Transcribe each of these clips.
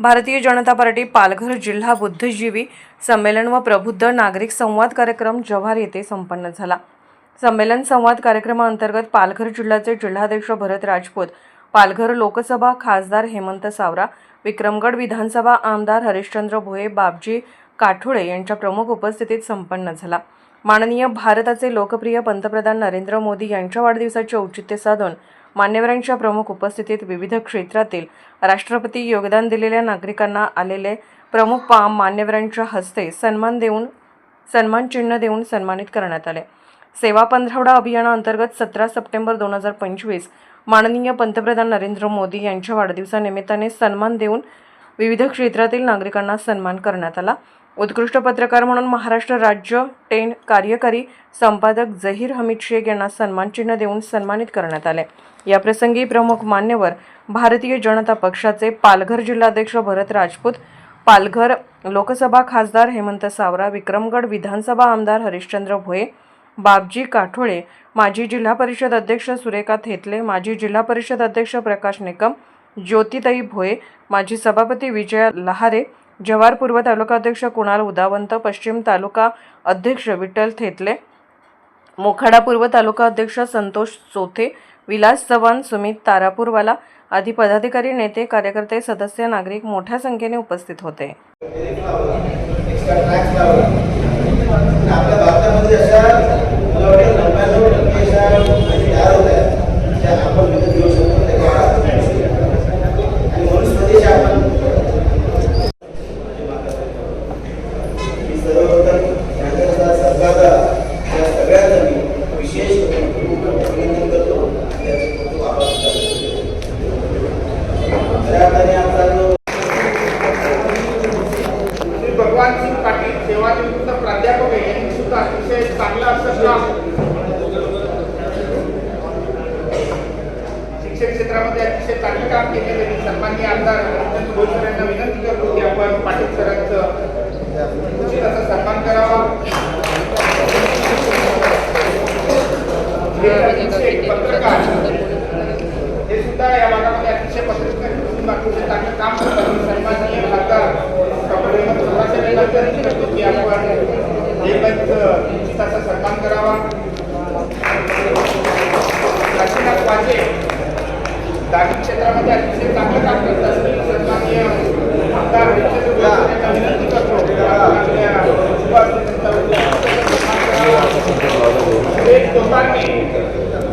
Bharatiya Janata party Palghar जिल्हा बुद्धिजीवी संमेलन व प्रबुद्ध नागरिक संवाद कार्यक्रम जव्हार येथे संपन्न झाला. संमेलन संवाद कार्यक्रमाअंतर्गत पालघर जिल्ह्याचे जिल्हाध्यक्ष भरत राजपूत पालघर लोकसभा खासदार हेमंत सावरा विक्रमगड विधानसभा आमदार हरिश्चंद्र भोये बाबजी काठोळे यांच्या प्रमुख उपस्थितीत संपन्न झाला. माननीय भारताचे लोकप्रिय पंतप्रधान नरेंद्र मोदी यांच्या वाढदिवसाचे औचित्य साधून मान्यवरांच्या प्रमुख उपस्थितीत विविध क्षेत्रातील राष्ट्रपती योगदान दिलेल्या नागरिकांना आलेले प्रमुख पाम मान्यवरांच्या हस्ते सन्मान देऊन सन्मान चिन्ह देऊन सन्मानित करण्यात आले. सेवा पंधरवडा अभियानाअंतर्गत सतरा सप्टेंबर दोन हजार पंचवीस माननीय पंतप्रधान नरेंद्र मोदी यांच्या वाढदिवसानिमित्ताने सन्मान देऊन विविध क्षेत्रातील नागरिकांना सन्मान करण्यात आला. उत्कृष्ट पत्रकार म्हणून महाराष्ट्र राज्य टेन कार्यकारी संपादक झहीर हमीद शेख यांना सन्मानचिन्ह देऊन सन्मानित करण्यात आले. याप्रसंगी प्रमुख मान्यवर भारतीय जनता पक्षाचे पालघर जिल्हाध्यक्ष भरत राजपूत पालघर लोकसभा खासदार हेमंत सावरा विक्रमगड विधानसभा आमदार हरिश्चंद्र भोये बाबजी काठोळे माजी जिल्हा परिषद अध्यक्ष सुरेखा थेतले माजी जिल्हा परिषद अध्यक्ष प्रकाश निकम ज्योतिताई भोये माजी सभापती विजया लहारे जव्हार पूर्व तालुका अध्यक्ष कुणाल उदावंत पश्चिम तालुका अध्यक्ष विठ्ठल थेतले मोखाडा पूर्व तालुका अध्यक्ष संतोष चोथे विलास चव्हाण सुमित तारापूरवाला आदी पदाधिकारी नेते कार्यकर्ते सदस्य नागरिक मोठ्या संख्येने उपस्थित होते. पाटील प्राध्यापक आहे यांनी सुद्धा अतिशय चांगलं असं काम शिक्षण क्षेत्रामध्ये अतिशय चांगलं काम केलेलं आहे. सन्माननीय आमदार अत्यंत यांना विनंती करतो की आपण पाटील सरांचं उचित असा सन्मान करावा. पत्रकार हे सुद्धा या भागामध्ये अतिशय पत्रकार अतिशय चांगलं काम करतात सन्मान खासदार डॉक्टर हेमंत सोलांच्या यांना विनंती करतो की आपण हेमंत उचित असा सन्मान करावा काशीनाथ वाजे धार्मिक क्षेत्रामध्ये अतिशय चांगलं काम करत असतील सन्माननीय आमदार हरिश्चंद्र भोसले यांना विनंती करतो की आपण आपल्या उपस्थितीचा सुरेश गोसाळणे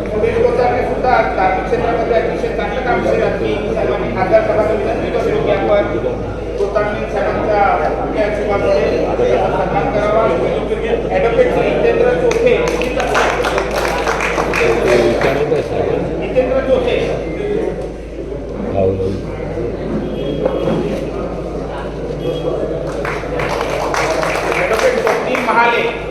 सुरेश गोसाळणे सुद्धा धार्मिक क्षेत्रामध्ये अतिशय चांगलं काम करतात मी सर्वांनी खासदार सभाला विनंती करतो की आपण गोसाळणे साहेबांच्या आपल्या आशीर्वादाने 给。